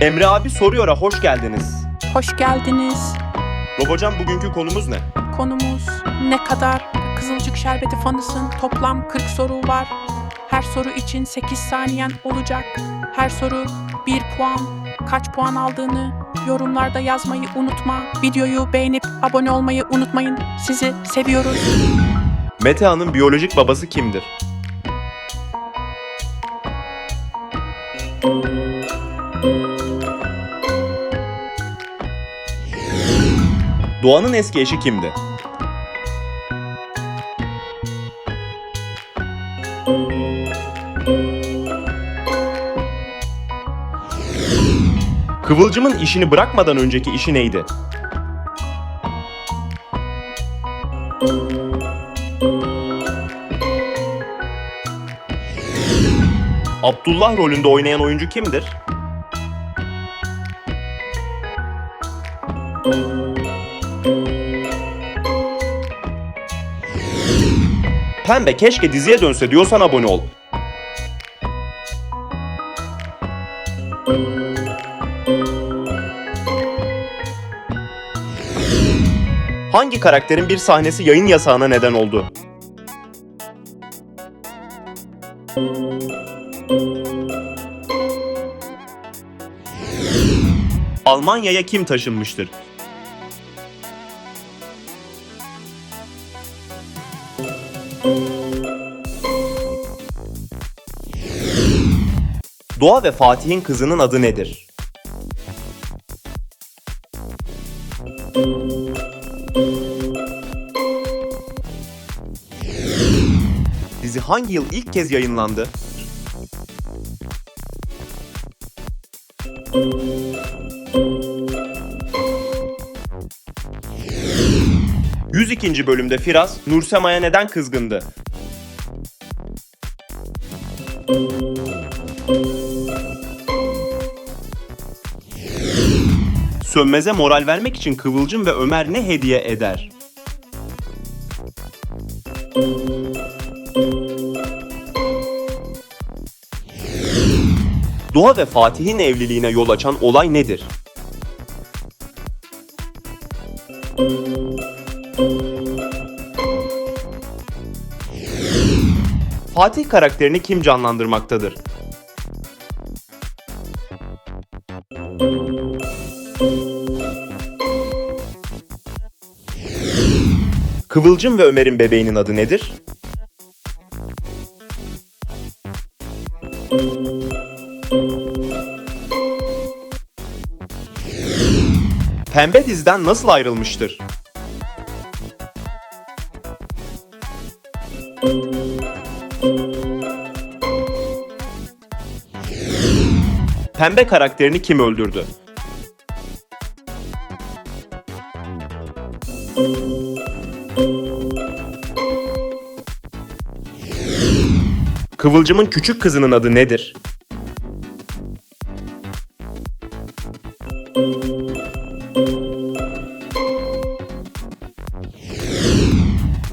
Emre abi soruyor'a hoş geldiniz. Hoş geldiniz. Robocan bugünkü konumuz ne? Konumuz ne kadar Kızılcık Şerbeti fanısın toplam 40 soru var. Her soru için 8 saniyen olacak. Her soru 1 puan. Kaç puan aldığını yorumlarda yazmayı unutma. Videoyu beğenip abone olmayı unutmayın. Sizi seviyoruz. Metehan'ın biyolojik babası kimdir? Doğan'ın eski eşi kimdi? Kıvılcımın işini bırakmadan önceki işi neydi? Abdullah rolünde oynayan oyuncu kimdir? Pembe keşke diziye dönse diyorsan abone ol. Hangi karakterin bir sahnesi yayın yasağına neden oldu? Almanya'ya kim taşınmıştır? Doğa ve Fatih'in kızının adı nedir? Dizi hangi yıl ilk kez yayınlandı? ...102. bölümde Firaz, Nursema'ya neden kızgındı? Sönmez'e moral vermek için Kıvılcım ve Ömer ne hediye eder? Doğa ve Fatih'in evliliğine yol açan olay nedir? Fatih karakterini kim canlandırmaktadır? Kıvılcım ve Ömer'in bebeğinin adı nedir? Pembe diziden nasıl ayrılmıştır? Pembe karakterini kim öldürdü? Kıvılcım'ın küçük kızının adı nedir?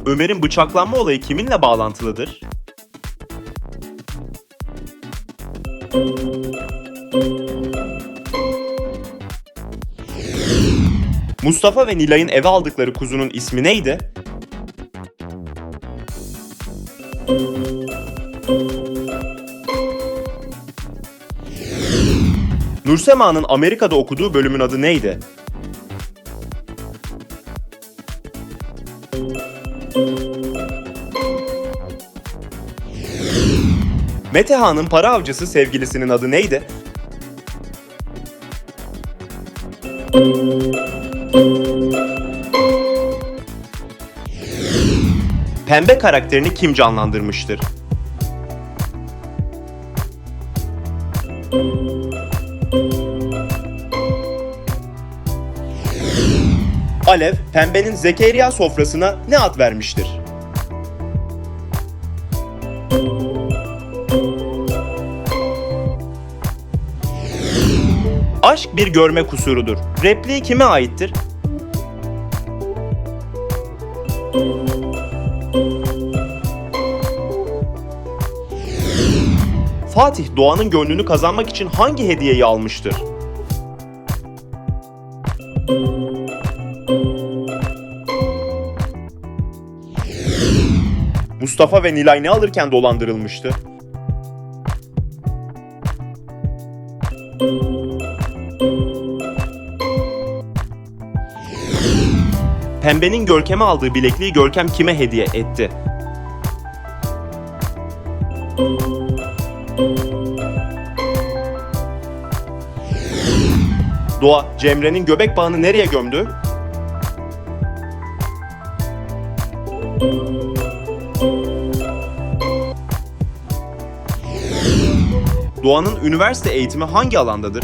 Ömer'in bıçaklanma olayı kiminle bağlantılıdır? Mustafa ve Nilay'ın eve aldıkları kuzunun ismi neydi? Nursema'nın Amerika'da okuduğu bölümün adı neydi? Metehan'ın para avcısı sevgilisinin adı neydi? Pembe karakterini kim canlandırmıştır? Alev, Pembe'nin Zekeriya sofrasına ne ad vermiştir? Aşk bir görme kusurudur. Repliği kime aittir? Fatih Doğan'ın gönlünü kazanmak için hangi hediyeyi almıştır? Mustafa ve Nilay ne alırken dolandırılmıştı? Pembe'nin Görkem'e aldığı bilekliği Görkem kime hediye etti? Doğa, Cemre'nin göbek bağını nereye gömdü? Doğan'ın üniversite eğitimi hangi alandadır?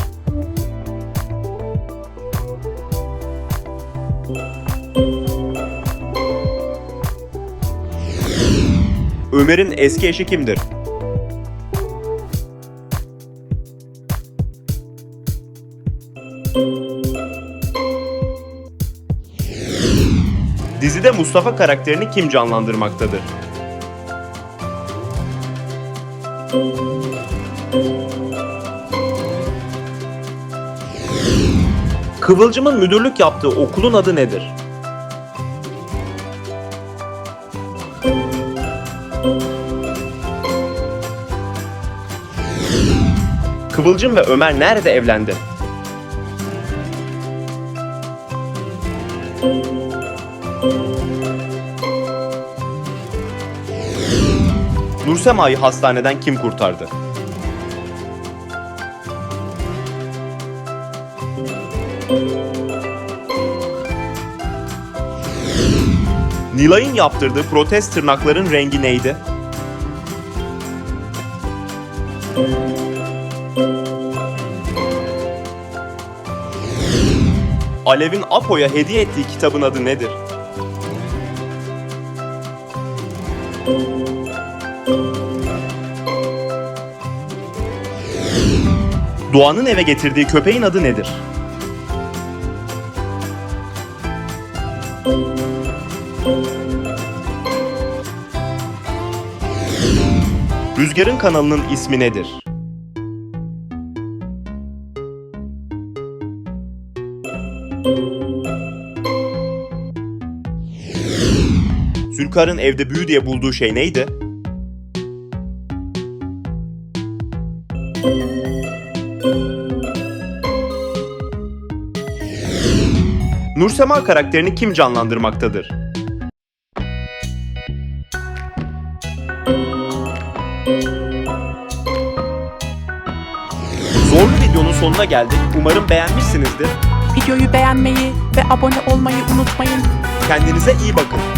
Ömer'in eski eşi kimdir? Dizide Mustafa karakterini kim canlandırmaktadır? Kıvılcım'ın müdürlük yaptığı okulun adı nedir? Kıvılcım ve Ömer nerede evlendi? Nursema'yı hastaneden kim kurtardı? Nilay'ın yaptırdığı protez tırnakların rengi neydi? Alev'in Apo'ya hediye ettiği kitabın adı nedir? Doğan'ın eve getirdiği köpeğin adı nedir? Rüzgar'ın kanalının ismi nedir? Zülkar'ın evde büyü diye bulduğu şey neydi? Nursema karakterini kim canlandırmaktadır? Videonun sonuna geldik. Umarım beğenmişsinizdir. Videoyu beğenmeyi ve abone olmayı unutmayın. Kendinize iyi bakın.